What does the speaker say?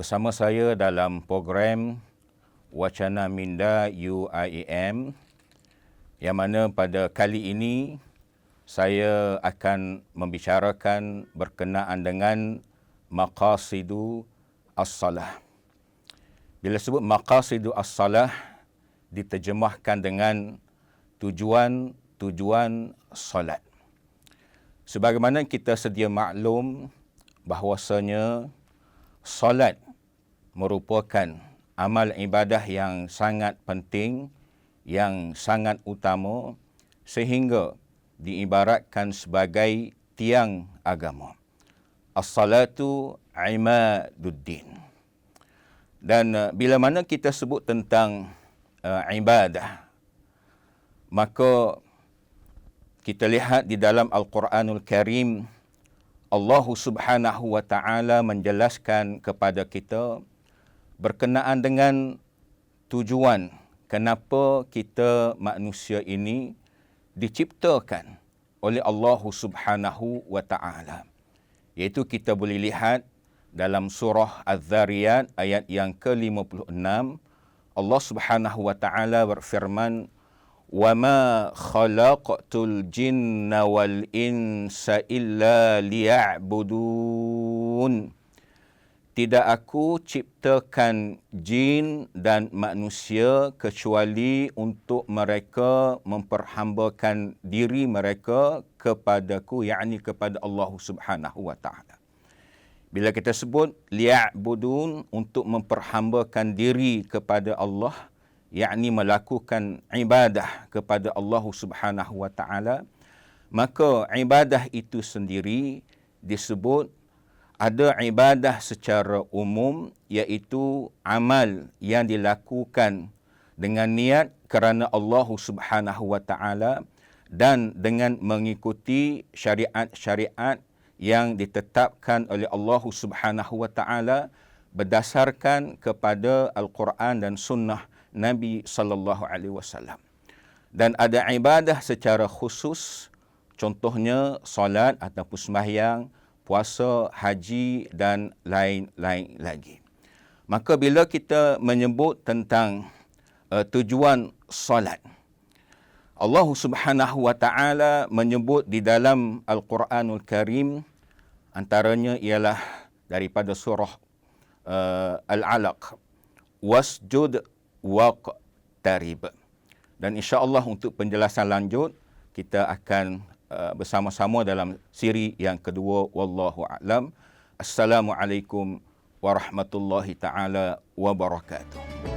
bersama saya dalam program Wacana Minda UIAM yang mana pada kali ini saya akan membicarakan berkenaan dengan maqasidu as-salah. Bila sebut maqasidu as-salah diterjemahkan dengan tujuan-tujuan salat. Sebagaimana kita sedia maklum bahwasanya solat merupakan amal ibadah yang sangat penting, yang sangat utama sehingga diibaratkan sebagai tiang agama. As-salatu imaduddin. Dan uh, bila mana kita sebut tentang uh, ibadah, maka kita lihat di dalam Al-Quranul Karim, Allah Subhanahu wa taala menjelaskan kepada kita berkenaan dengan tujuan kenapa kita manusia ini diciptakan oleh Allah Subhanahu wa taala. Iaitu kita boleh lihat dalam surah Az-Zariyat ayat yang ke-56 Allah Subhanahu wa taala berfirman وما خلقت الجن والإنس إلا ليعبدون tidak aku ciptakan jin dan manusia kecuali untuk mereka memperhambakan diri mereka kepadaku yakni kepada Allah Subhanahu wa taala. Bila kita sebut liya'budun untuk memperhambakan diri kepada Allah yakni melakukan ibadah kepada Allah Subhanahu wa taala maka ibadah itu sendiri disebut ada ibadah secara umum iaitu amal yang dilakukan dengan niat kerana Allah Subhanahu wa taala dan dengan mengikuti syariat-syariat yang ditetapkan oleh Allah Subhanahu wa taala berdasarkan kepada al-Quran dan sunnah Nabi sallallahu alaihi wasallam. Dan ada ibadah secara khusus contohnya solat ataupun sembahyang, puasa, haji dan lain-lain lagi. Maka bila kita menyebut tentang uh, tujuan solat Allah Subhanahu wa taala menyebut di dalam Al-Quranul Karim antaranya ialah daripada surah uh, Al-Alaq wasjud waqtarib. Dan insya-Allah untuk penjelasan lanjut kita akan uh, bersama-sama dalam siri yang kedua wallahu a'lam. Assalamualaikum warahmatullahi taala wabarakatuh.